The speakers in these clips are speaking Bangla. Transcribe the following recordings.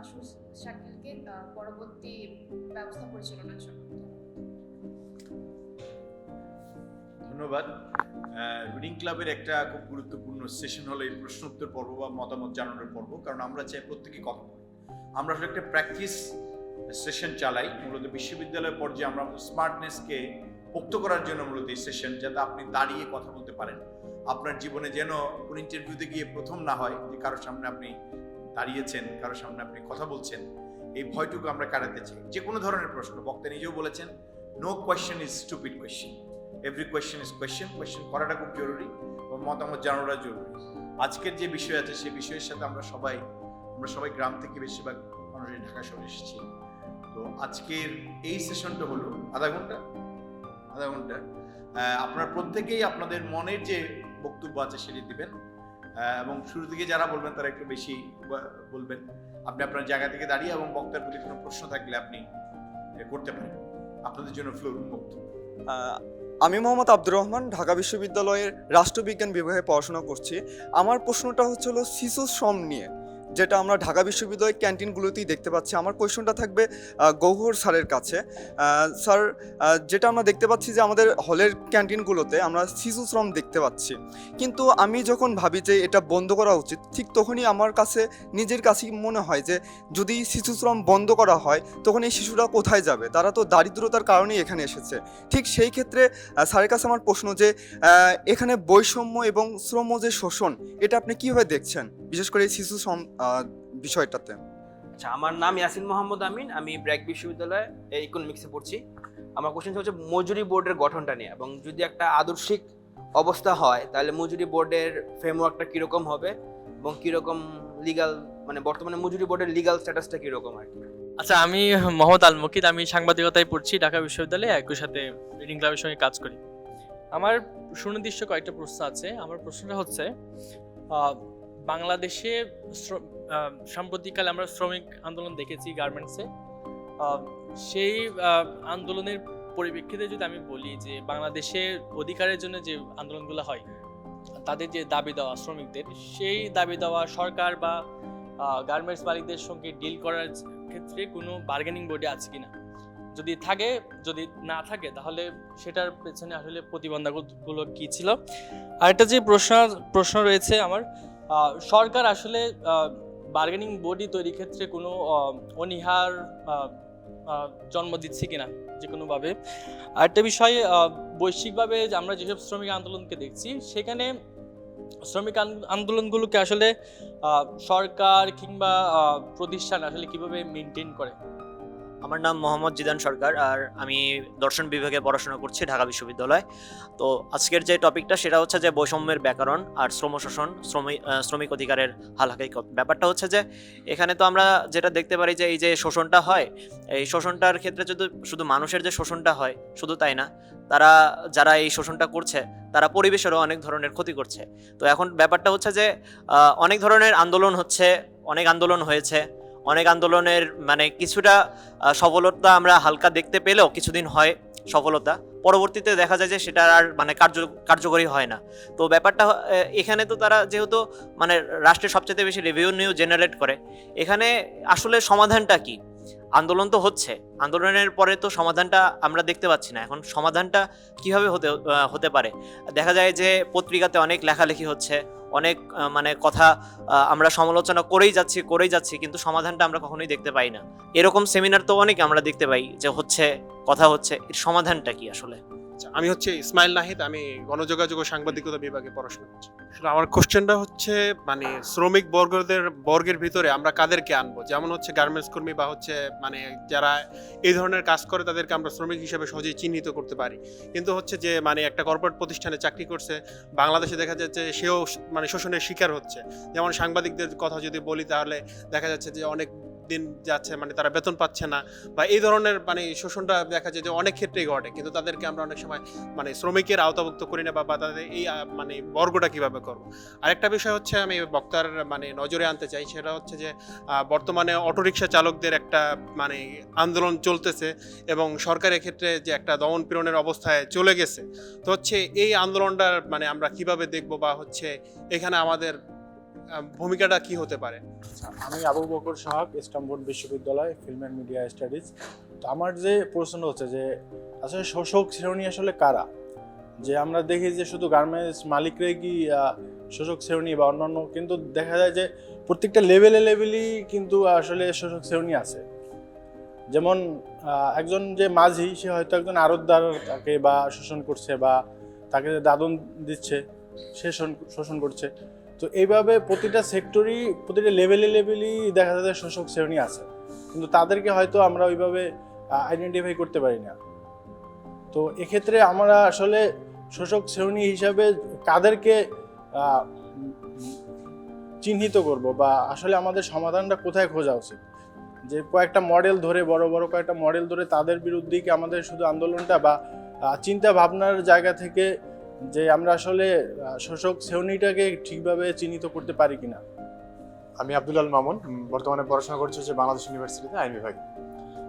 মাসুদ শাকিলকে পরবর্তী ব্যবস্থা পরিচালনার জন্য। ধন্যবাদ। রিডিং ক্লাবের একটা খুব গুরুত্বপূর্ণ সেশন হলো এই প্রশ্ন উত্তর পর্ব বা মতামত জানানোর পর্ব, কারণ আমরা চাই প্রত্যেকে কথা আমরা আসলে একটা প্র্যাকটিস সেশন চালাই, মূলত বিশ্ববিদ্যালয় পর্যায়ে আমরা স্মার্টনেসকে পোক্ত করার জন্য মূলত এই সেশন যাতে আপনি দাঁড়িয়ে কথা বলতে পারেন। আপনার জীবনে যেন কোন ইন্টারভিউতে গিয়ে প্রথম না হয়, যে কারোর সামনে আপনি দাঁড়িয়েছেন কারোর সামনে আপনি কথা বলছেন, এই ভয়টুকু আমরা কাটাতে চাই। যে কোনো ধরনের প্রশ্ন, বক্তা নিজেও বলেছেন no question is stupid question every question is question question করাটা খুব জরুরি এবং মতামত জানানোটা জরুরি। আজকের যে বিষয় আছে, সেই বিষয়ের সাথে আমরা সবাই আমরা সবাই গ্রাম থেকে বেশিরভাগ মানুষই ঢাকা শহরে এসেছি। তো আজকের এই সেশনটা হলো, আধা ঘণ্টা? আধা ঘণ্টা। আপনারা প্রত্যেকেই আপনাদের মনের যে বক্তব্য আছে, সেটি দিবেন। এবং শুরু থেকে যারা বলবেন তারা একটু বেশি বলবেন। আপনি আপনার জায়গা থেকে দাঁড়িয়ে এবং বক্তার প্রতি কোনো প্রশ্ন থাকলে আপনি করতে পারেন। আপনাদের জন্য ফ্লোর উন্মুক্ত আমি মোহাম্মদ আব্দুর রহমান, ঢাকা বিশ্ববিদ্যালয়ের রাষ্ট্রবিজ্ঞান বিভাগে পড়াশোনা করছি। আমার প্রশ্নটা হচ্ছিল শিশু শ্রম নিয়ে। যেটা আমরা ঢাকা বিশ্ববিদ্যালয়ের ক্যান্টিনগুলোতেই দেখতে পাচ্ছি। আমার কোয়েশনটা থাকবে গৌহর স্যারের কাছে। স্যার যেটা আমরা দেখতে পাচ্ছি যে আমাদের হলের ক্যান্টিনগুলোতে আমরা শিশু শ্রম দেখতে পাচ্ছি। কিন্তু আমি যখন ভাবি যে এটা বন্ধ করা উচিত, ঠিক তখনই আমার কাছে, নিজের কাছেই মনে হয় যে যদি শিশু শ্রম বন্ধ করা হয়, তখন এই শিশুরা কোথায় যাবে? তারা তো দারিদ্রতার কারণেই এখানে এসেছে। ঠিক সেই ক্ষেত্রে স্যারের কাছে আমার প্রশ্ন যে এখানে বৈষম্য এবং শ্রম যে শোষণ, এটা আপনি কীভাবে দেখছেন? বিশেষ করে শিশু শ্রম বিষয়টাতে। আচ্ছা আমার নাম ইয়াসিন মোহাম্মদ আমিন আমি ব্র্যাক বিশ্ববিদ্যালয়ে ইকোনমিক্সে পড়ছি। আমার কোশ্চেন হচ্ছে মজুরি বোর্ডের গঠনটা নিয়ে এবং যদি একটা আদর্শিক অবস্থা হয় তাহলে মজুরি বোর্ডের ফ্রেমওয়ার্কটা কীরকম হবে এবং কীরকম লিগাল মানে বর্তমানে মজুরি বোর্ডের লিগাল স্ট্যাটাসটা কীরকম আর কি? আচ্ছা আমি মোহাম্মদ আল মুকিদ আমি সাংবাদিকতায় পড়ছি ঢাকা বিশ্ববিদ্যালয়ে একই সাথে রিডিং ক্লাবের সঙ্গে কাজ করি। আমার সুনির্দিষ্ট কয়েকটা প্রশ্ন আছে। আমার প্রশ্নটা হচ্ছে বাংলাদেশে সাম্প্রতিককালে আমরা শ্রমিক আন্দোলন দেখেছি গার্মেন্টসে। সেই আন্দোলনের পরিপ্রেক্ষিতে যদি আমি বলি যে বাংলাদেশের অধিকারের জন্য যে আন্দোলনগুলো হয়, তাদের যে দাবি দেওয়া শ্রমিকদের, সেই দাবি দেওয়া সরকার বা গার্মেন্টস মালিকদের সঙ্গে ডিল করার ক্ষেত্রে কোনো বার্গেনিং বোর্ডে আছে কিনা? যদি থাকে, যদি না থাকে, তাহলে সেটার পেছনে আসলে প্রতিবন্ধকগুলো কী ছিল? আরেকটা যে প্রশ্ন প্রশ্ন রয়েছে আমার সরকার আসলে বার্গেনিং বডি তৈরির ক্ষেত্রে কোনো অনীহার জন্ম দিচ্ছে কিনা যে কোনোভাবে আরেকটা বিষয় বৈশ্বিকভাবে আমরা যেসব শ্রমিক আন্দোলনকে দেখছি, সেখানে শ্রমিক আন্দোলনগুলোকে আসলে সরকার কিংবা প্রতিষ্ঠান আসলে কীভাবে মেনটেন করে? আমার নাম মোহাম্মদ জিদান সরকার আর আমি দর্শন বিভাগে পড়াশোনা করছি ঢাকা বিশ্ববিদ্যালয়। তো আজকের যে টপিকটা সেটা হচ্ছে যে বৈষম্যের ব্যাকরণ আর শ্রম শোষণ শ্রমিক শ্রমিক অধিকারের হালহাকিকত ব্যাপারটা হচ্ছে যে এখানে তো আমরা যেটা দেখতে পারি যে এই যে শোষণটা হয়, এই শোষণটার ক্ষেত্রে যদি শুধু মানুষের যে শোষণটা হয়, শুধু তাই না, তারা, যারা এই শোষণটা করছে, তারা পরিবেশেরও অনেক ধরনের ক্ষতি করছে। তো এখন ব্যাপারটা হচ্ছে যে অনেক ধরনের আন্দোলন হচ্ছে, অনেক আন্দোলন হয়েছে অনেক আন্দোলনের মানে কিছুটা সফলতা আমরা হালকা দেখতে পেলেও কিছুদিন হয় সফলতা। পরবর্তীতে দেখা যায় যে সেটা আর মানে কার্য, কার্যকরী হয় না। তো ব্যাপারটা এখানে তো তারা যেহেতু মানে রাষ্ট্রের সবচেয়ে বেশি রেভিনিউ জেনারেট করে, এখানে আসলে সমাধানটা কি? আন্দোলন তো হচ্ছে, আন্দোলনের পরে তো সমাধানটা আমরা দেখতে পাচ্ছি না। এখন সমাধানটা কীভাবে হতে হতে পারে? দেখা যায় যে পত্রিকাতে অনেক লেখালেখি হচ্ছে অনেক মানে কথা আমরা সমালোচনা করেই যাচ্ছি করেই যাচ্ছি, কিন্তু সমাধানটা আমরা কখনোই দেখতে পাই না। এরকম সেমিনার তো অনেক আমরা দেখতে পাই যে হচ্ছে, কথা হচ্ছে, এর সমাধানটা কি আসলে? আচ্ছা, আমি হচ্ছে ইসমাইল নাহিদ আমি গণযোগাযোগ ও সাংবাদিকতা বিভাগে পড়াশোনা করছি। আসলে আমার কোশ্চেনটা হচ্ছে মানে শ্রমিক বর্গদের বর্গের ভিতরে আমরা কাদেরকে আনব? যেমন হচ্ছে গার্মেন্টস কর্মী বা হচ্ছে মানে যারা এই ধরনের কাজ করে তাদেরকে আমরা শ্রমিক হিসেবে সহজেই চিহ্নিত করতে পারি। কিন্তু হচ্ছে যে মানে একটা কর্পোরেট প্রতিষ্ঠানে চাকরি করছে বাংলাদেশে দেখা যাচ্ছে সেও মানে শোষণের শিকার হচ্ছে। যেমন সাংবাদিকদের কথা যদি বলি তাহলে দেখা যাচ্ছে যে অনেক দিন যাচ্ছে মানে তারা বেতন পাচ্ছে না বা এই ধরনের মানে শোষণটা দেখা যায় যে অনেক ক্ষেত্রেই ঘটে। কিন্তু তাদেরকে আমরা অনেক সময় মানে শ্রমিকের আওতাভুক্ত করি না বা তাদের এই মানে বর্গটা কীভাবে করব? আরেকটা বিষয় হচ্ছে, আমি বক্তার মানে নজরে আনতে চাই, সেটা হচ্ছে যে বর্তমানে অটোরিকশা চালকদের একটা মানে আন্দোলন চলতেছে এবং সরকারের ক্ষেত্রে যে একটা দমন পীড়নের অবস্থায় চলে গেছে। তো হচ্ছে এই আন্দোলনটার মানে আমরা কীভাবে দেখব বা হচ্ছে এখানে আমাদের ভূমিকাটা কি হতে পারে? আচ্ছা, আমি আবু বকর সাহাব ইস্তাম্বুল বিশ্ববিদ্যালয় ফিল্ম অ্যান্ড মিডিয়া স্টাডিজ। তো আমার যে প্রশ্ন হচ্ছে যে আসলে শোষক শ্রেণি আসলে কারা? যে আমরা দেখি যে শুধু গার্মেন্টস মালিকরাই কি শোষক শ্রেণি বা অন্যান্য কিন্তু দেখা যায় যে প্রত্যেকটা লেভেলে লেভেলই কিন্তু আসলে শোষক শ্রেণি আছে। যেমন একজন যে মাঝি সে হয়তো একজন আড়তদার তাকে বা শোষণ করছে বা তাকে যে দাদন দিচ্ছে সে শোষণ করছে। তো এইভাবে প্রতিটা সেক্টরই প্রতিটা লেভেলে লেভেলই দেখা যায় শোষক শ্রেণি আছে। কিন্তু তাদেরকে হয়তো আমরা ওইভাবে আইডেন্টিফাই করতে পারি না। তো এক্ষেত্রে আমরা আসলে শোষক শ্রেণি হিসাবে কাদেরকে চিহ্নিত করব বা আসলে আমাদের সমাধানটা কোথায় খোঁজা উচিত? যে কয়েকটা মডেল ধরে, বড় বড় কয়েকটা মডেল ধরে তাদের বিরুদ্ধেই কি আমাদের শুধু আন্দোলনটা বা চিন্তা ভাবনার জায়গা থেকে যে আমরা আসলে শোষক শ্রেণীটাকে ঠিকভাবে চিহ্নিত করতে পারি কিনা। আমি আব্দুল আল মামুন বর্তমানে পড়াশোনা করছি হচ্ছে বাংলাদেশ ইউনিভার্সিটিতে আইন বিভাগে।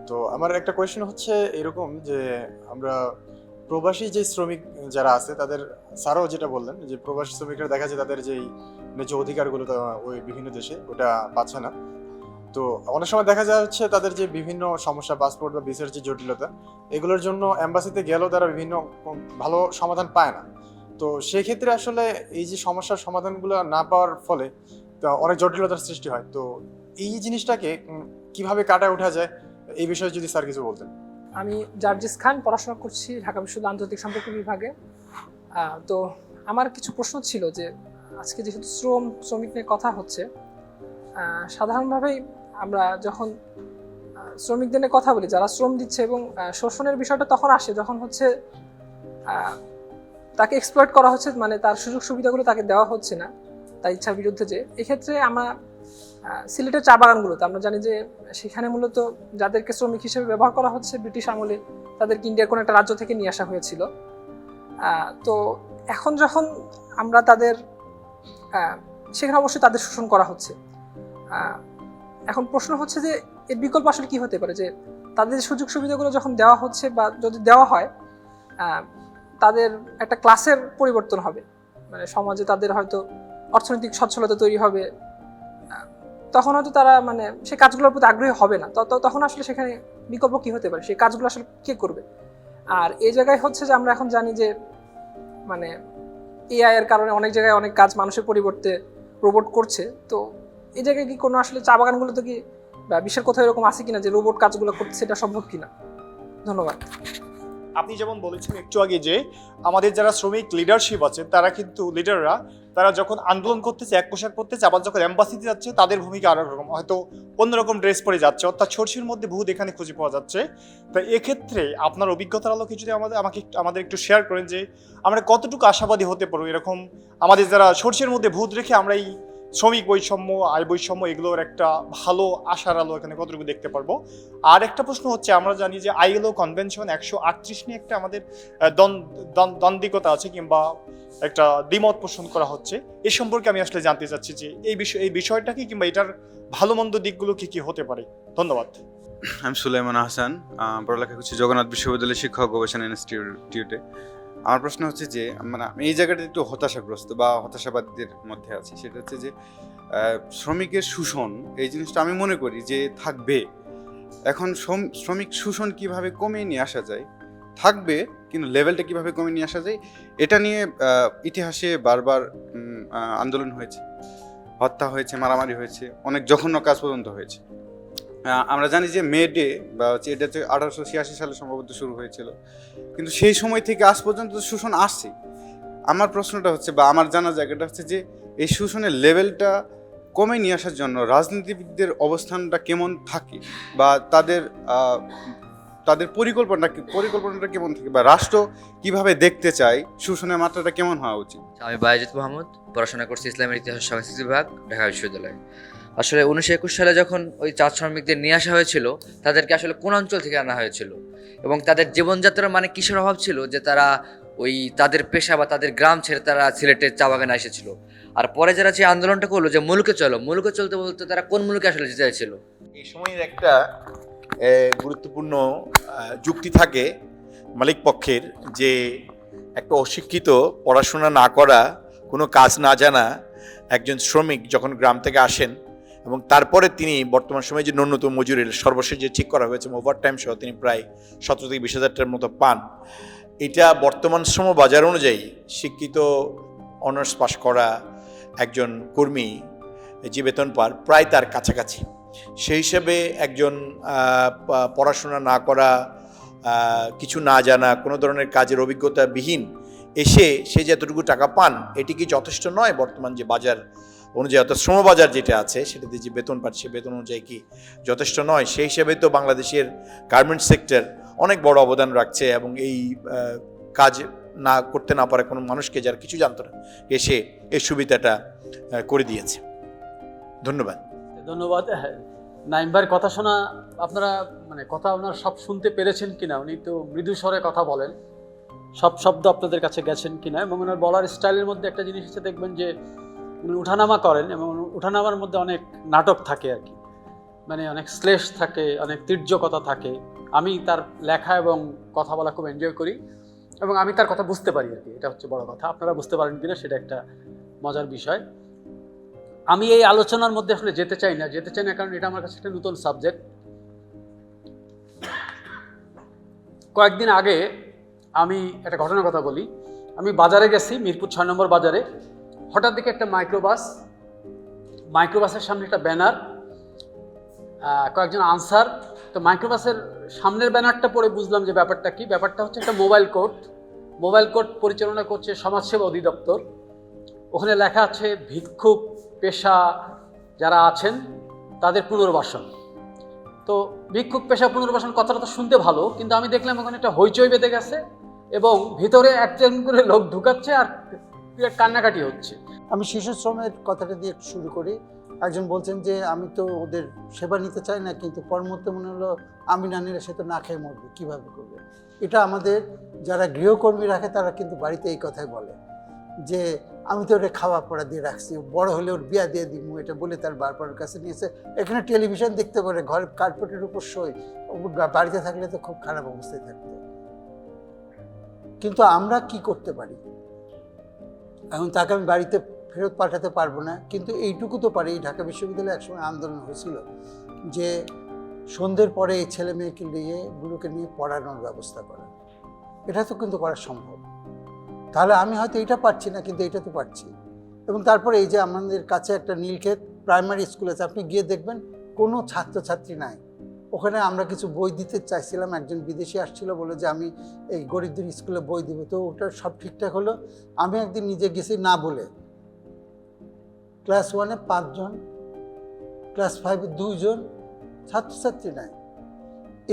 তো আমার একটা কোয়েশ্চেন হচ্ছে এরকম যে, আমরা প্রবাসী যে শ্রমিক যারা আছে, তাদের স্যারও যেটা বললেন যে, প্রবাসী শ্রমিকরা দেখা যায় তাদের যেই ন্যায্য অধিকারগুলো ওই বিভিন্ন দেশে ওটা পাচ্ছে না। তো অনেক সময় দেখা যায় হচ্ছে তাদের যে বিভিন্ন সমস্যা পাসপোর্ট বা ভিসার যে জটিলতা, এগুলোর জন্য অ্যাম্বাসিতে গেলেও তারা বিভিন্ন ভালো সমাধান পায় না। তো সেক্ষেত্রে আসলে এই যে সমস্যার সমাধানগুলো না পাওয়ার ফলে অনেক জটিলতার সৃষ্টি হয়। তো এই জিনিসটাকে কীভাবে কাটায় ওঠা যায়, এই বিষয়ে যদি স্যার কিছু বলতেন। আমি জার্জিস খান, পড়াশোনা করছি ঢাকা বিশ্ববিদ্যালয় আন্তর্জাতিক সম্পর্ক বিভাগে। তো আমার কিছু প্রশ্ন ছিল যে, আজকে যেহেতু শ্রম, শ্রমিক নিয়ে কথা হচ্ছে সাধারণভাবেই আমরা যখন শ্রমিকদের কথা বলি, যারা শ্রম দিচ্ছে এবং শোষণের বিষয়টা তখন আসে, যখন হচ্ছে তাকে এক্সপ্লয়েট করা হচ্ছে মানে তার সুযোগ সুবিধাগুলো তাকে দেওয়া হচ্ছে না, তার ইচ্ছার বিরুদ্ধে যে, এক্ষেত্রে আমরা সিলেটের চা বাগানগুলোতে, আমরা জানি যে, সেখানে মূলত যাদেরকে শ্রমিক হিসেবে ব্যবহার করা হচ্ছে, ব্রিটিশ আমলে তাদেরকে ইন্ডিয়ার কোনো একটা রাজ্য থেকে নিয়ে আসা হয়েছিল। তো এখন যখন আমরা তাদের সেখানে অবশ্যই তাদের শোষণ করা হচ্ছে। এখন প্রশ্ন হচ্ছে যে, এর বিকল্প আসলে কি হতে পারে? যে, তাদের সুযোগ সুবিধাগুলো যখন দেওয়া হচ্ছে বা যদি দেওয়া হয় তাদের একটা ক্লাসের পরিবর্তন হবে। মানে সমাজে তাদের হয়তো অর্থনৈতিক সচ্ছলতা তৈরি হবে। তখন হয়তো তারা মানে সেই কাজগুলোর প্রতি আগ্রহী হবে না। তখন আসলে সেখানে বিকল্প কি হতে পারে? সেই কাজগুলো আসলে কে করবে? আর এই জায়গায় হচ্ছে যে, আমরা এখন জানি যে মানে এআই এর কারণে অনেক জায়গায় অনেক কাজ মানুষের পরিবর্তে রোবট করছে। তো এই জায়গায় কি কোনো আসলে চা বাগানগুলোতে কি বিশ্বের কোথাও এরকম আছে কিনা যে রোবট কাজগুলো করছে সেটা সম্ভব কিনা? ধন্যবাদ। আপনি যেমন বলেছেন একটু আগে যে আমাদের যারা শ্রমিক লিডারশিপ আছে, তারা কিন্তু লিডাররা তারা যখন আন্দোলন করতেছে, এক পোশাক করতেছে আবার যখন অ্যাম্বাসিতে যাচ্ছে, তাদের ভূমিকা আরও রকম। হয়তো অন্যরকম ড্রেস পরে যাচ্ছে, অর্থাৎ ছড়ছির মধ্যে বহুত এখানে খুঁজে পাওয়া যাচ্ছে। তো এক্ষেত্রে আপনার অভিজ্ঞতার আলোকে যদি আমাদের, আমাকে আমাদের একটু শেয়ার করেন যে আমরা কতটুকু আশাবাদী হতে পারব এরকম আমাদের যারা সর্ষের মধ্যে ভূত রেখে আমরা এই শ্রমিক বৈষম্য আয় বৈষম্য এগুলোর একটা ভালো আশার আলো এখানে কতটুকু দেখতে পারব। আর একটা প্রশ্ন হচ্ছে আমরা জানি যে আইএলও কনভেনশন একশো আটত্রিশ নিয়ে একটা আমাদের দ্বন্দ্বিকতা আছে কিংবা একটা দ্বিমত পোষণ করা হচ্ছে। এ সম্পর্কে আমি আসলে জানতে চাচ্ছি যে এই বিষয় এই বিষয়টা কি কিংবা এটার ভালো মন্দ দিকগুলো কি কি হতে পারে? ধন্যবাদ। আমি সুলাইমান হাসান আহ, পড়ালেখা করছি জগন্নাথ বিশ্ববিদ্যালয়ের শিক্ষক গবেষণা ইনস্টিটিউটে। আমার প্রশ্ন হচ্ছে যে মানে আমি এই জায়গাটা একটু হতাশাগ্রস্ত বা হতাশাবাদীদের মধ্যে আছি। সেটা হচ্ছে যে শ্রমিকের শোষণ, এই জিনিসটা আমি মনে করি যে থাকবে। এখন শ্রমিক শোষণ কীভাবে কমিয়ে নিয়ে আসা যায়? থাকবে, কিন্তু লেভেলটা কীভাবে কমিয়ে নিয়ে আসা যায়? এটা নিয়ে ইতিহাসে বারবার আন্দোলন হয়েছে। হত্যা হয়েছে, মারামারি হয়েছে, অনেক জঘন্য কাজ পর্যন্ত হয়েছে। আমরা জানি যে মে ডে বা হচ্ছে এটা হচ্ছে আঠারোশো ছিয়াশি সালে সম্ভবত শুরু হয়েছিল। কিন্তু সেই সময় থেকে আজ পর্যন্ত শোষণ আসছে। আমার প্রশ্নটা হচ্ছে বা আমার জানা জায়গাটা হচ্ছে যে এই শোষণের লেভেলটা কমে নিয়ে আসার জন্য রাজনীতিবিদদের অবস্থানটা কেমন থাকে বা তাদের তাদের পরিকল্পনা পরিকল্পনাটা কেমন থাকে বা রাষ্ট্র কীভাবে দেখতে চায়, শোষণের মাত্রাটা কেমন হওয়া উচিত? আমি বায়েজিৎ মোহাম্মদ, পড়াশোনা করছি ইসলামের ইতিহাস সংস্কৃতি বিভাগ, ঢাকা বিশ্ববিদ্যালয়ে। আসলে উনিশশো একুশ সালে যখন ওই চাঁদ শ্রমিকদের নিয়ে আসা হয়েছিল, তাদেরকে আসলে কোন অঞ্চল থেকে আনা হয়েছিল? এবং তাদের জীবনযাত্রার মানে কিসের অভাব ছিল? যে তারা ওই তাদের পেশা বা তাদের গ্রাম ছেড়ে তারা সিলেটের চা বাগানে এসেছিল। আর পরে যারা যে আন্দোলনটা করল যে মুলুকে চলো, মুলুকে চলতে বলতে তারা কোন মুলুকে আসলে যেতে চাইছিল? এই সময়ের একটা গুরুত্বপূর্ণ যুক্তি থাকে মালিক পক্ষের যে একটা অশিক্ষিত, পড়াশোনা না করা, কোনো কাজ না জানা একজন শ্রমিক যখন গ্রাম থেকে আসেন এবং তারপরে তিনি বর্তমান সময়ে যে ন্যূনতম মজুরির সর্বশেষ যে ঠিক করা হয়েছে ওভার টাইম সহ তিনি প্রায় সতেরো থেকে বিশ হাজার টাকার মতো পান। এটা বর্তমান শ্রম বাজার অনুযায়ী শিক্ষিত অনার্স পাশ করা একজন কর্মী যে বেতন পার প্রায় তার কাছাকাছি। সেই হিসেবে একজন পড়াশোনা না করা কিছু না জানা, কোনো ধরনের কাজের অভিজ্ঞতা বিহীন এসে সে যতটুকু টাকা পান, এটি কি যথেষ্ট নয় বর্তমান যে বাজার অনুযায়ী অর্থাৎ শ্রমবাজার যেটা আছে সেটাতে যে বেতন পাচ্ছে বেতন অনুযায়ী কি যথেষ্ট নয়? সেই হিসেবে তো বাংলাদেশের গার্মেন্টস সেক্টর অনেক বড় অবদান রাখছে এবং এই কাজ না করতে না পারে কোনো মানুষকে যার কিছু জানতো না, এসে এই সুবিধাটা করে দিয়েছে। ধন্যবাদ। ধন্যবাদ। নাইম ভাইয়ের কথা শোনা, আপনারা মানে কথা ওনার সব শুনতে পেরেছেন কিনা, উনি তো মৃদু স্বরে কথা বলেন। সব শব্দ আপনাদের কাছে গেছেন কিনা, এবং ওনার বলার স্টাইলের মধ্যে একটা জিনিস হচ্ছে দেখবেন যে উনি উঠানামা করেন এবং উঠানামার মধ্যে অনেক নাটক থাকে আর কি। মানে অনেক শ্লেষ থাকে, অনেক তীর্যকতা থাকে। আমি তার লেখা এবং কথা বলা খুব এনজয় করি এবং আমি তার কথা বুঝতে পারি আর কি, এটা হচ্ছে বড় কথা। আপনারা বুঝতে পারেন কিনা সেটা একটা মজার বিষয়। আমি এই আলোচনার মধ্যে আসলে যেতে চাই না, যেতে চাই না কারণ এটা আমার কাছে একটা নতুন সাবজেক্ট কয়েকদিন আগে আমি একটা ঘটনার কথা বলি। আমি বাজারে গেছি, মিরপুর ছয় নম্বর বাজারে। হঠাৎ দেখে একটা মাইক্রোবাস মাইক্রোবাসের সামনে একটা ব্যানার কয়েকজন আনসার তো মাইক্রোবাসের সামনের ব্যানারটা পড়ে বুঝলাম যে ব্যাপারটা কি। ব্যাপারটা হচ্ছে একটা মোবাইল কোর্ট মোবাইল কোর্ট পরিচালনা করছে সমাজসেবা অধিদপ্তর। ওখানে লেখা আছে, ভিক্ষুক পেশা যারা আছেন, তাদের পুনর্বাসন। তো ভিক্ষুক পেশা পুনর্বাসন কথাটা তো শুনতে ভালো, কিন্তু আমি দেখলাম ওখানে একটা হইচই বেঁধে গেছে এবং ভিতরে একজন করে লোক ঢুকাচ্ছে আর কান্নাকাটি হচ্ছে। আমি শিশু শ্রমের কথাটা দিয়ে শুরু করি। একজন বলছেন যে, আমি তো ওদের সেবা নিতে চাই না, কিন্তু পর মুহূর্তে মনে হলো আমি না নিলে সে তো না খেয়ে মরবে, কীভাবে করবে? এটা আমাদের যারা গৃহকর্মী রাখে, তারা কিন্তু বাড়িতে এই কথাই বলে যে, আমি তো ওটা খাওয়া পড়া দিয়ে রাখছি, বড় হলে ওর বিয়া দিয়ে দিব এটা বলে তার বারবার কাছে নিয়েছে এখানে টেলিভিশন দেখতে পারে, ঘর কার্পেটের উপর সই বাড়িতে থাকলে তো খুব খারাপ অবস্থায় থাকতো। কিন্তু আমরা কি করতে পারি? এখন তাকে আমি বাড়িতে ফেরত পাঠাতে পারব না। কিন্তু এইটুকু তো পারি, ঢাকা বিশ্ববিদ্যালয়ে একসময় আন্দোলন হয়েছিল যে সন্ধ্যের পরে এই ছেলে মেয়েকে নিয়ে গুলোকে নিয়ে পড়ানোর ব্যবস্থা করা। এটা তো কিন্তু করা সম্ভব। তাহলে আমি হয়তো এটা পারছি না, কিন্তু এটা তো পারছি। এবং তারপরে এই যে আমাদের কাছে একটা নীলক্ষেত প্রাইমারি স্কুল আছে, আপনি গিয়ে দেখবেন কোনো ছাত্রছাত্রী নাই। ওখানে আমরা কিছু বই দিতে চাইছিলাম, একজন বিদেশি আসছিল বলে যে আমি এই গরিবদের স্কুলে বই দিব। তো ওটা সব ঠিকঠাক হলো। আমি একদিন নিজে গেছি না বলে। ক্লাস ওয়ানে পাঁচজন, ক্লাস ফাইভে দুইজন ছাত্রছাত্রী নাই।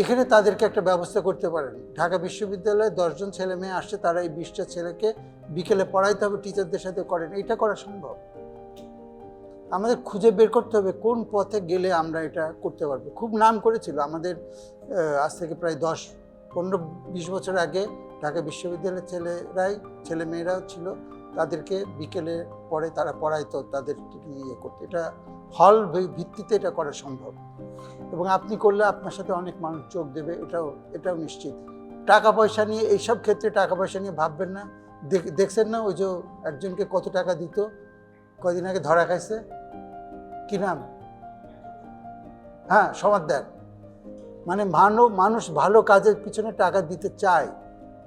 এখানে তাদেরকে একটা ব্যবস্থা করতে পারেন। ঢাকা বিশ্ববিদ্যালয়ে দশজন ছেলে মেয়ে আসছে, তারা এই বিশটা ছেলেকে বিকেলে পড়াইতে হবে, টিচারদের সাথে করেন। এটা করা সম্ভব? আমাদের খুঁজে বের করতে হবে কোন পথে গেলে আমরা এটা করতে পারব। খুব নাম করেছিল আমাদের আজ থেকে প্রায় দশ, পনেরো, বিশ বছর আগে ঢাকা বিশ্ববিদ্যালয়ের ছেলেরাই ছেলে মেয়েরাও ছিল, তাদেরকে বিকেলে পরে তারা পড়াইতো তাদের ইয়ে করতে। এটা হল ভিত্তিতে এটা করা সম্ভব। এবং আপনি করলে আপনার সাথে অনেক মানুষ যোগ দেবে, এটাও এটাও নিশ্চিত। টাকা পয়সা নিয়ে, এইসব ক্ষেত্রে টাকা পয়সা নিয়ে ভাববেন না। দেখ- দেখছেন না ওই যে একজনকে কত টাকা দিত কদিন আগে ধরা খাইছে? কি নাম? হ্যাঁ সমাদদার মানে মানব মানুষ ভালো কাজের পিছনে টাকা দিতে চায়,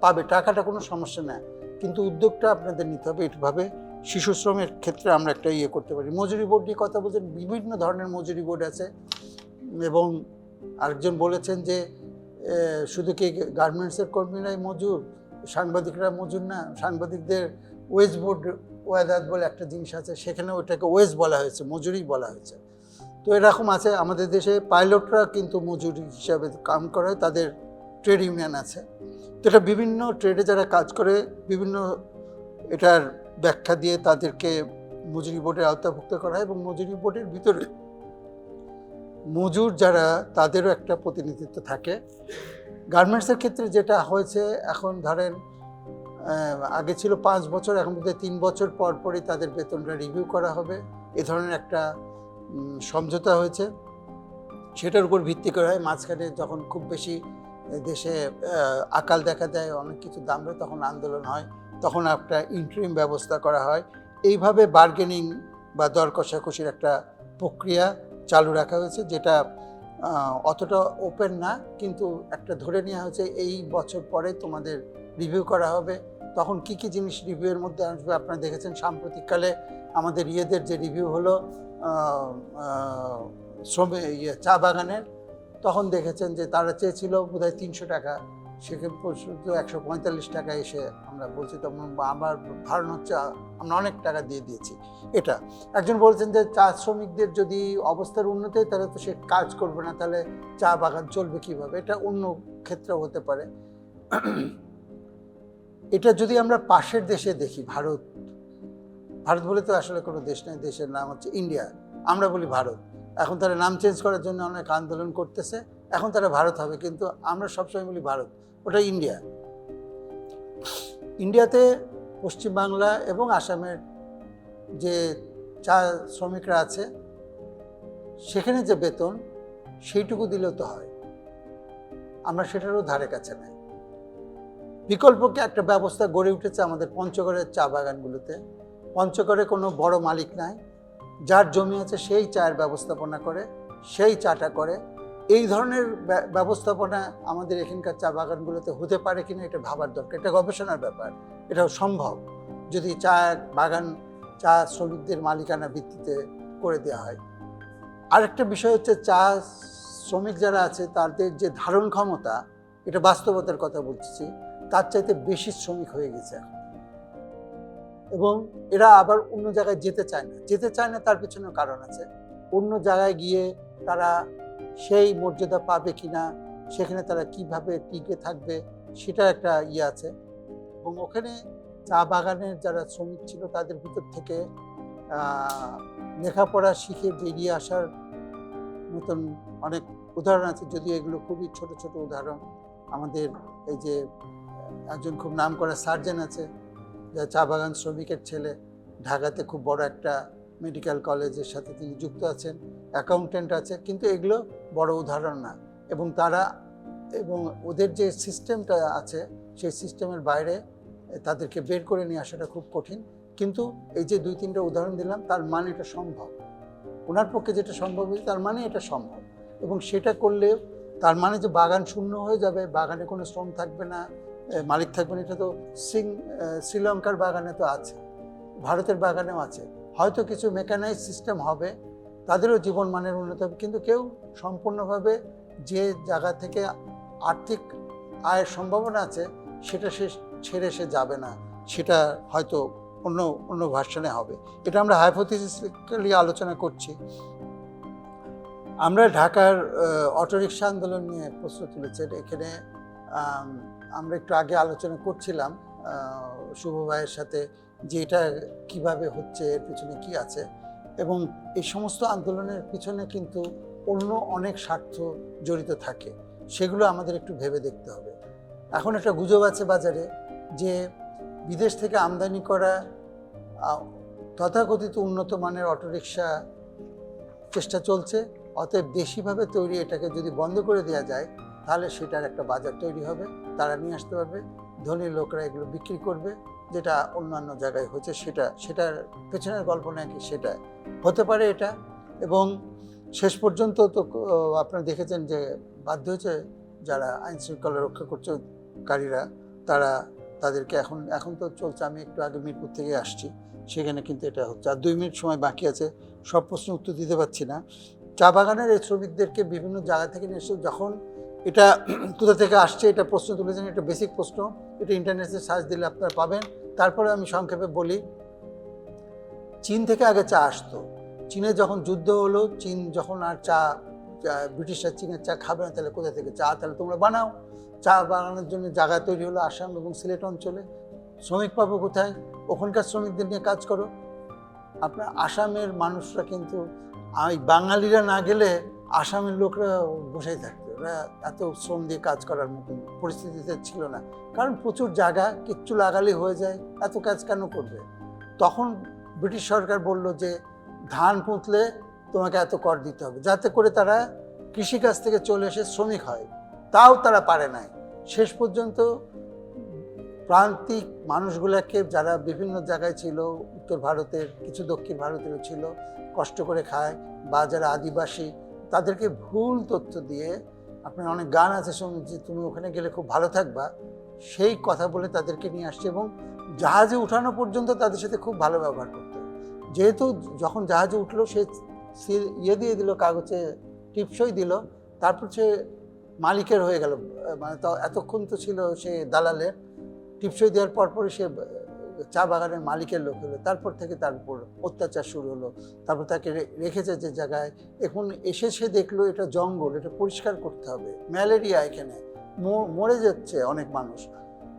পাবে, টাকাটা কোনো সমস্যা না কিন্তু উদ্যোগটা আপনাদের নিতে হবে, এইভাবে শিশু শ্রমের ক্ষেত্রে আমরা একটা ইয়ে করতে পারি। মজুরি বোর্ড নিয়ে কথা বলছেন, বিভিন্ন ধরনের মজুরি বোর্ড আছে। এবং আরেকজন বলেছেন যে শুধু কি গার্মেন্টসের কর্মীরাই মজুর, সাংবাদিকরা মজুর না, সাংবাদিকদের ওয়েজ বোর্ড ওয়াদাত বলে একটা জিনিস আছে, সেখানে ওটাকে ওয়েজ বলা হয়েছে, মজুরি বলা হয়েছে। তো এরকম আছে, আমাদের দেশে পাইলটরা কিন্তু মজুরি হিসাবে কাম করে, তাদের ট্রেড ইউনিয়ন আছে। তো এটা বিভিন্ন ট্রেডে যারা কাজ করে, বিভিন্ন এটার ব্যাখ্যা দিয়ে তাদেরকে মজুরি বোর্ডের আওতাভুক্ত করা হয় এবং মজুরি বোর্ডের ভিতরে মজুর যারা, তাদেরও একটা প্রতিনিধিত্ব থাকে। গার্মেন্টসের ক্ষেত্রে যেটা হয়েছে, এখন ধরেন আগে ছিল পাঁচ বছর, এখন বোধহয় তিন বছর পর পরই তাদের বেতনটা রিভিউ করা হবে। এ ধরনের একটা সমঝোতা হয়েছে। সেটার উপর ভিত্তি করা হয়। মাঝখানে যখন খুব বেশি দেশে আকাল দেখা দেয়, অনেক কিছু দাম হয় তখন আন্দোলন হয়। তখন একটা ইন্টারিম ব্যবস্থা করা হয়। এইভাবে বার্গেনিং বা দর কষাকষির একটা প্রক্রিয়া চালু রাখা হয়েছে, যেটা অতটা ওপেন না, কিন্তু একটা ধরে নেওয়া হয়েছে, এই বছর পরে তোমাদের রিভিউ করা হবে। তখন কি কি জিনিস রিভিউয়ের মধ্যে আসবে আপনারা দেখেছেন? সাম্প্রতিককালে আমাদের ইয়েদের যে রিভিউ হলো শ্রমে ইয়ে চা বাগানের, তখন দেখেছেন যে তারা চেয়েছিল বোধহয় তিনশো টাকা। সেখানে পর্যন্ত একশো পঁয়তাল্লিশ টাকা এসে আমরা বলছি তখন আমার ধারণা হচ্ছে, আমরা অনেক টাকা দিয়ে দিয়েছি। এটা। একজন বলছেন যে চা শ্রমিকদের যদি অবস্থার উন্নতি হয়, তাহলে তো সে কাজ করবে না, তাহলে চা বাগান চলবে কীভাবে? এটা অন্য ক্ষেত্রেও হতে পারে। এটা যদি আমরা পাশের দেশে দেখি, ভারত ভারত বলে তো আসলে কোনো দেশ নেই, দেশের নাম হচ্ছে ইন্ডিয়া, আমরা বলি ভারত। এখন তারা নাম চেঞ্জ করার জন্য অনেক আন্দোলন করতেছে, এখন তারা ভারত হবে, কিন্তু আমরা সবসময় বলি ভারত, ওটা ইন্ডিয়া। ইন্ডিয়াতে পশ্চিমবাংলা এবং আসামের যে চা শ্রমিকরা আছে, সেখানে যে বেতন, সেইটুকু দিলেও তো হয়। আমরা সেটারও ধারে কাছে নেই। বিকল্পকে একটা ব্যবস্থা গড়ে উঠেছে আমাদের পঞ্চগড়ের চা বাগানগুলোতে। পঞ্চগড়ে কোনো বড় মালিক নাই। যার জমি আছে সেই চায়ের ব্যবস্থাপনা করে, সেই চাটা করে। এই ধরনের ব্য- ব্যবস্থাপনা আমাদের এখানকার চা বাগানগুলোতে হতে পারে কিনা এটা ভাবার দরকার। এটা গবেষণার ব্যাপার। এটাও সম্ভব যদি চা বাগান, চা শ্রমিকদের মালিকানা ভিত্তিতে করে দেওয়া হয়। আরেকটা বিষয় হচ্ছে চা শ্রমিক যারা আছে তাদের যে ধারণ ক্ষমতা, এটা বাস্তবতার কথা বলছি। তার চাইতে বেশি শ্রমিক হয়ে গেছে এবং এরা আবার অন্য জায়গায় যেতে চায় না। যেতে চায় না তার পেছনেও কারণ আছে। অন্য জায়গায় গিয়ে তারা সেই মর্যাদা পাবে কিনা, সেখানে তারা কীভাবে টিকে থাকবে, সেটা একটা ইয়ে আছে। এবং ওখানে চা বাগানের যারা শ্রমিক ছিল তাদের ভিতর থেকে লেখাপড়া শিখে বেরিয়ে আসার মতন অনেক উদাহরণ আছে। যদিও এগুলো খুবই ছোট ছোট উদাহরণ। আমাদের এই যে একজন খুব নাম করা সার্জন আছে, যা চা বাগান শ্রমিকের ছেলে, ঢাকাতে খুব বড় একটা মেডিকেল কলেজের সাথে তিনি যুক্ত আছেন অ্যাকাউন্টেন্ট আছে, কিন্তু এগুলো বড় উদাহরণ না। এবং তারা, এবং ওদের যে সিস্টেমটা আছে, সেই সিস্টেমের বাইরে তাদেরকে বের করে নিয়ে আসাটা খুব কঠিন। কিন্তু এই যে দুই, তিনটা উদাহরণ দিলাম, তার মানে এটা সম্ভব। ওনার পক্ষে যেটা সম্ভব হয়েছে, তার মানে এটা সম্ভব। এবং সেটা করলে তার মানে যে বাগান শূন্য হয়ে যাবে, বাগানে কোনো শ্রম থাকবে না মালিক থাকবে না এটা তো সিং শ্রীলঙ্কার বাগানে তো আছে, ভারতের বাগানেও আছে। হয়তো কিছু মেকানাইজ সিস্টেম হবে, তাদেরও জীবন মানের উন্নতি হবে, কিন্তু কেউ সম্পূর্ণভাবে যে জায়গা থেকে আর্থিক আয়ের সম্ভাবনা আছে, সেটা সে ছেড়ে সে যাবে না, সেটা হয়তো অন্য অন্য ভার্সনে হবে। এটা আমরা হাইপোথিসিক্যালি আলোচনা করছি। আমরা ঢাকার অটোরিকশা আন্দোলন নিয়ে প্রশ্ন তুলেছেন এখানে আমরা একটু আগে আলোচনা করছিলাম শুভ ভাইয়ের সাথে যে এটা কীভাবে হচ্ছে, এর পিছনে কি আছে এবং এই সমস্ত আন্দোলনের পিছনে কিন্তু অন্য অনেক স্বার্থ জড়িত থাকে, সেগুলো আমাদের একটু ভেবে দেখতে হবে। এখন একটা গুজব আছে বাজারে যে বিদেশ থেকে আমদানি করা তথাকথিত উন্নত মানের অটোরিকশা চেষ্টা চলছে, অতএব দেশিভাবে তৈরি এটাকে যদি বন্ধ করে দেওয়া যায় তাহলে সেটার একটা বাজার তৈরি হবে, তারা নিয়ে আসতে পারবে। ধনী লোকরা এগুলো বিক্রি করবে, যেটা অন্যান্য জায়গায় হচ্ছে সেটা, সেটার পেছনের গল্প নাকি সেটা হতে পারে এটা। এবং শেষ পর্যন্ত তো আপনারা দেখেছেন যে বাধ্য হয়েছে যারা আইন শৃঙ্খলা রক্ষা করছেকারীরা তারা তাদেরকে এখন এখন তো চলছে, আমি একটু আগে মিরপুর থেকে আসছি, সেখানে কিন্তু এটা হচ্ছে। আর দুই মিনিট সময় বাকি আছে, সব প্রশ্ন উত্তর দিতে পারছি না। চা বাগানের এই শ্রমিকদেরকে বিভিন্ন জায়গা থেকে নিয়ে যখন এটা কোথা থেকে আসছে, এটা প্রশ্ন তুলেছেন, এটা বেসিক প্রশ্ন। এটা ইন্টারনেটে সার্চ দিলে আপনারা পাবেন। তারপরে আমি সংক্ষেপে বলি, চীন থেকে আগে চা আসতো। চীনে যখন যুদ্ধ হলো, চীন যখন আর চা ব্রিটিশরা চীনের চা খাবে না, তাহলে কোথা থেকে চা? তাহলে তোমরা বানাও। চা বানানোর জন্য জায়গা তৈরি হলো আসাম এবং সিলেট অঞ্চলে। শ্রমিক পাবো কোথায়? ওখানকার শ্রমিকদের নিয়ে কাজ করো। আপনার আসামের মানুষরা কিন্তু বাঙালিরা না গেলে আসামের লোকরা বসেই থাকতো ওরা এত শ্রম দিয়ে কাজ করার মতন পরিস্থিতিতে ছিল না। কারণ প্রচুর জায়গা কিচ্ছু লাগালে হয়ে যায়। এত কাজ কেন করবে? তখন ব্রিটিশ সরকার বলল যে, ধান পুঁতলে তোমাকে এত কর দিতে হবে। যাতে করে তারা কৃষিকাজ থেকে চলে এসে শ্রমিক হয়। তাও তারা পারে নাই। শেষ পর্যন্ত প্রান্তিক মানুষগুলোকে যারা বিভিন্ন জায়গায় ছিল, উত্তর ভারতের, কিছু দক্ষিণ ভারতেরও ছিল, কষ্ট করে খায় বা যারা আদিবাসী, তাদেরকে ভুল তথ্য দিয়ে আপনার অনেক গান আছে শুনুন যে তুমি ওখানে গেলে খুব ভালো থাকবা। সেই কথা বলে তাদেরকে নিয়ে আসছে এবং জাহাজে উঠানো পর্যন্ত তাদের সাথে খুব ভালো ব্যবহার করতো যেহেতু যখন জাহাজে উঠল সে ইয়ে দিয়ে দিল, কাগজে টিপসই দিল, তারপর সে মালিকের হয়ে গেল। মানে তো, এতক্ষণ তো ছিল সে দালালের। টিপসই দেওয়ার পরপরই সে চা বাগানের মালিকের লোক হলো, তারপর থেকে তার উপর অত্যাচার শুরু হলো। তারপর তাকে রেখেছে যে জায়গায়। এখন এসে সে দেখল এটা জঙ্গল, এটা পরিষ্কার করতে হবে। ম্যালেরিয়া এখানে। মরে যাচ্ছে অনেক মানুষ।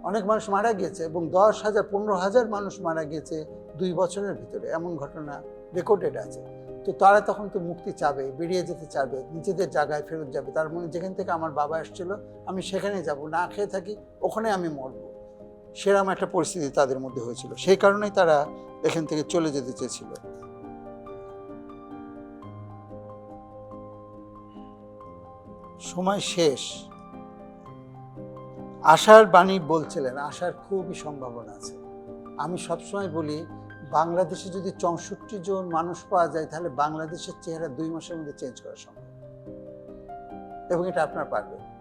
অনেক মানুষ মারা গেছে এবং দশ হাজার, পনেরো হাজার মানুষ মারা গেছে দুই বছরের ভিতরে। এমন ঘটনা রেকর্ডেড আছে। তো তারা তখন তো মুক্তি চাবে, বেরিয়ে যেতে চাবে, নিজেদের জায়গায় ফেরত যাবে। তার মানে যেখান থেকে আমার বাবা এসেছিল, আমি সেখানে যাব। না খেয়ে থাকি, ওখানে আমি মরবো। সেরকম একটা পরিস্থিতি তাদের মধ্যে হয়েছিল। সেই কারণেই তারা এখান থেকে চলে যেতে চেয়েছিল। সময় শেষ। আশার বাণী বলছিলেন, আশার খুবই সম্ভাবনা আছে। আমি সবসময় বলি, বাংলাদেশে যদি চৌষট্টি জন মানুষ পাওয়া যায়, তাহলে বাংলাদেশের চেহারা দুই মাসের মধ্যে চেঞ্জ করা সম্ভব। এবং এটা আপনার পারবেন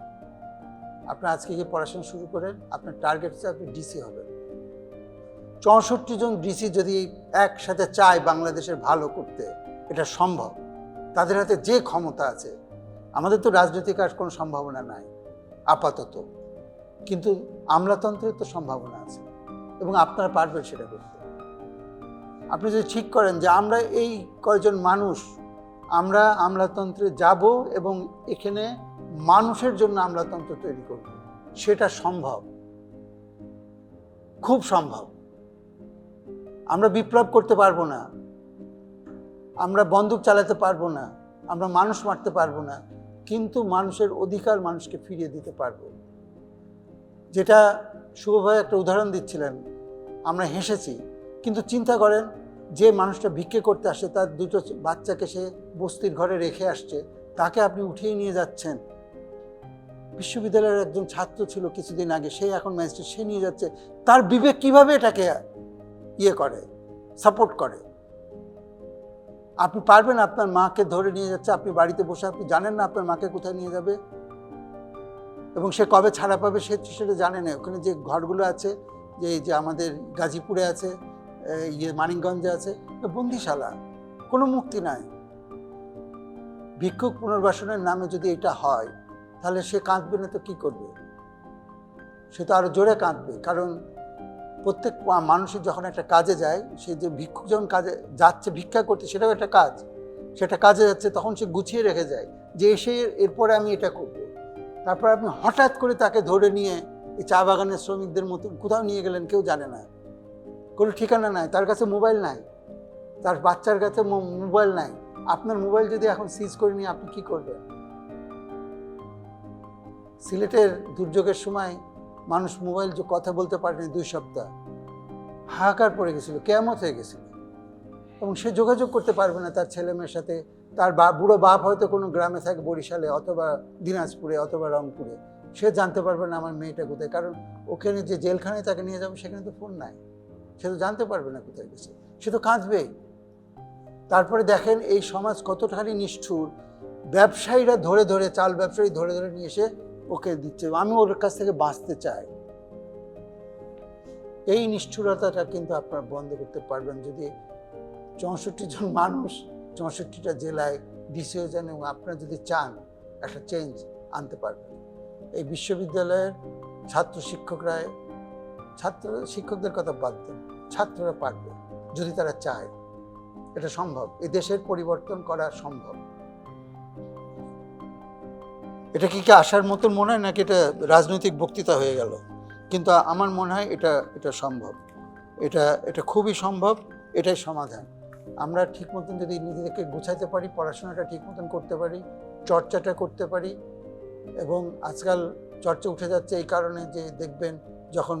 আপনার আজকে গিয়ে পড়াশোনা শুরু করেন, আপনার টার্গেট হচ্ছে আপনি ডিসি হবেন। চৌষট্টি জন ডিসি যদি একসাথে চায় বাংলাদেশের ভালো করতে, এটা সম্ভব। তাদের হাতে যে ক্ষমতা আছে, আমাদের তো রাজনৈতিক আর কোনো সম্ভাবনা নাই, আপাতত। কিন্তু আমলাতন্ত্রের তো সম্ভাবনা আছে, এবং আপনারা পারবেন সেটা করতে। আপনি যদি ঠিক করেন যে আমরা এই কয়জন মানুষ আমরা আমলাতন্ত্রে যাব এবং এখানে মানুষের জন্য আমলাতন্ত্র তৈরি করব। সেটা সম্ভব। খুব সম্ভব। আমরা বিপ্লব করতে পারব না। আমরা বন্দুক চালাতে পারব না। আমরা মানুষ মারতে পারব না। কিন্তু মানুষের অধিকার মানুষকে ফিরিয়ে দিতে পারব। যেটা শুভভাই একটা উদাহরণ দিচ্ছিলেন। আমরা হেসেছি। কিন্তু চিন্তা করেন যে মানুষটা ভিক্ষে করতে আসে, তার দুটো বাচ্চাকে সে বস্তির ঘরে রেখে আসছে, তাকে আপনি উঠিয়ে নিয়ে যাচ্ছেন। বিশ্ববিদ্যালয়ের একজন ছাত্র ছিল কিছুদিন আগে, সে এখন ম্যাজিস্ট্রেট, সে নিয়ে যাচ্ছে। তার বিবেক কীভাবে এটাকে ইয়ে করে, সাপোর্ট করে? আপনি পারবেন আপনার মাকে ধরে নিয়ে যাচ্ছে, আপনি বাড়িতে বসে, আপনি জানেন না আপনার মাকে কোথায় নিয়ে যাবে? এবং সে কবে ছাড়া পাবে, সে সেটা জানে না। ওখানে যে ঘরগুলো আছে, যে যে আমাদের গাজীপুরে আছে ইয়ে মানিকগঞ্জে আছে বন্দিশালা, কোনো মুক্তি নাই। ভিক্ষুক পুনর্বাসনের নামে যদি এটা হয়, তাহলে সে কাঁদবে না তো কি করবে? সে তো আরও জোরে কাঁদবে, কারণ প্রত্যেক মা- মানুষের যখন একটা কাজে যায়, সে যে ভিক্ষুক যখন কাজে যাচ্ছে, ভিক্ষা করতে সেটাও একটা কাজ। সেটা কাজে যাচ্ছে, তখন সে গুছিয়ে রেখে যায় যে এসে এরপরে আমি এটা করব। তারপর আপনি হঠাৎ করে তাকে ধরে নিয়ে এই চা বাগানের শ্রমিকদের মতো কোথাও নিয়ে গেলেন, কেউ জানে না। কোনো ঠিকানা নাই, তার কাছে মোবাইল নাই, তার বাচ্চার কাছে মোবাইল নাই। আপনার মোবাইল যদি এখন সিজ করে নিয়ে আপনি কি করবেন? সিলেটের দুর্যোগের সময় মানুষ মোবাইল যে কথা বলতে পারেনি দুই সপ্তাহ, হাহাকার পড়ে গেছিল, কেয়ামত হয়ে গেছিল। এবং সে যোগাযোগ করতে পারবে না তার ছেলে মেয়ের সাথে, তার বা, বুড়ো বাপ হয়তো কোনো গ্রামে থাকে বরিশালে অথবা দিনাজপুরে অথবা রংপুরে, সে জানতে পারবে না আমার মেয়েটা কোথায়, কারণ ওখানে যে জেলখানায় তাকে নিয়ে যাবে সেখানে তো ফোন নাই। সে তো জানতে পারবে না কোথায় গেছে। সে তো কাঁদবেই। তারপরে দেখেন এই সমাজ কতখানি নিষ্ঠুর। ব্যবসায়ীরা ধরে ধরে, চাল ব্যবসায়ী ধরে ধরে নিয়ে এসে ওকে দিচ্ছে। আমি ওর কাছ থেকে বাঁচতে চাই। এই নিষ্ঠুরতাটা কিন্তু আপনারা বন্ধ করতে পারবেন যদি চৌষট্টি জন মানুষ চৌষট্টিটা জেলায় ডিসি হয়ে যান এবং আপনারা যদি চান একটা চেঞ্জ আনতে পারবেন। এই বিশ্ববিদ্যালয়ের ছাত্র শিক্ষকরা ছাত্র শিক্ষকদের কথা বাদ দেন। ছাত্ররা পারবে, যদি তারা চায়। এটা সম্ভব। এ দেশের পরিবর্তন করা সম্ভব। এটা কি কি আসার মতন মনে হয়, নাকি এটা রাজনৈতিক বক্তৃতা হয়ে গেল? কিন্তু আমার মনে হয় এটা এটা সম্ভব। এটা এটা খুবই সম্ভব, এটাই সমাধান। আমরা ঠিক মতন যদি নিজেদেরকে গুছাইতে পারি, পড়াশোনাটা ঠিক মতন করতে পারি, চর্চাটা করতে পারি, এবং আজকাল চর্চা উঠে যাচ্ছে এই কারণে যে দেখবেন যখন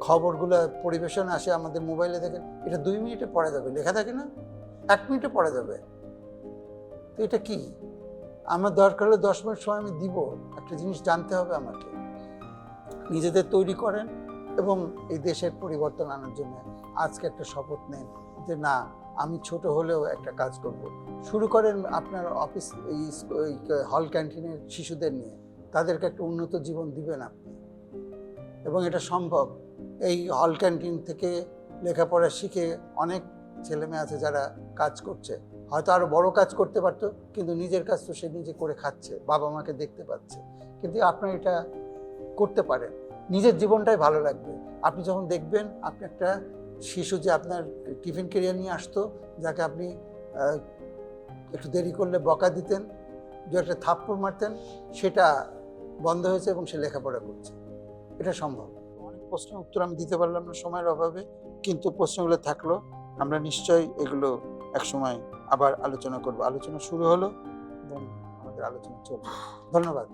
খবরগুলো পরিবেশন আসে আমাদের মোবাইলে দেখেন এটা দুই মিনিটে পড়া যাবে, লেখা থাকে না? এক মিনিটে পড়া যাবে। তো এটা কি? আমার দরকার হলে দশ মিনিট সময় আমি দিব, একটা জিনিস জানতে হবে আমাকে। নিজেদের তৈরি করেন এবং এই দেশের পরিবর্তন আনার জন্য আজকে একটা শপথ নেন যে না, আমি ছোট হলেও একটা কাজ করব। শুরু করেন আপনার অফিস এই হল ক্যান্টিনের শিশুদের নিয়ে। তাদেরকে একটা উন্নত জীবন দিবেন আপনি। এবং এটা সম্ভব। এই হল ক্যান্টিন থেকে লেখাপড়া শিখে অনেক ছেলেমেয়ে আছে যারা কাজ করছে। হয়তো আরও বড় কাজ করতে পারতো, কিন্তু নিজের কাজ তো সে নিজে করে খাচ্ছে, বাবা মাকে দেখতে পাচ্ছে। কিন্তু আপনার এটা করতে পারেন। নিজের জীবনটাই ভালো লাগবে। আপনি যখন দেখবেন, আপনি একটা শিশু যে আপনার টিফিন কেরিয়ার নিয়ে আসতো, যাকে আপনি একটু দেরি করলে বকা দিতেন, দু একটা থাপ্পড় মারতেন, সেটা বন্ধ হয়েছে এবং সে লেখাপড়া করছে। এটা সম্ভব। প্রশ্নের উত্তর আমি দিতে পারলাম না সময়ের অভাবে, কিন্তু প্রশ্নগুলো থাকল। আমরা নিশ্চয়ই এগুলো একসময় আবার আলোচনা করব। আলোচনা শুরু হলো এবং আমাদের আলোচনা চলবে। ধন্যবাদ।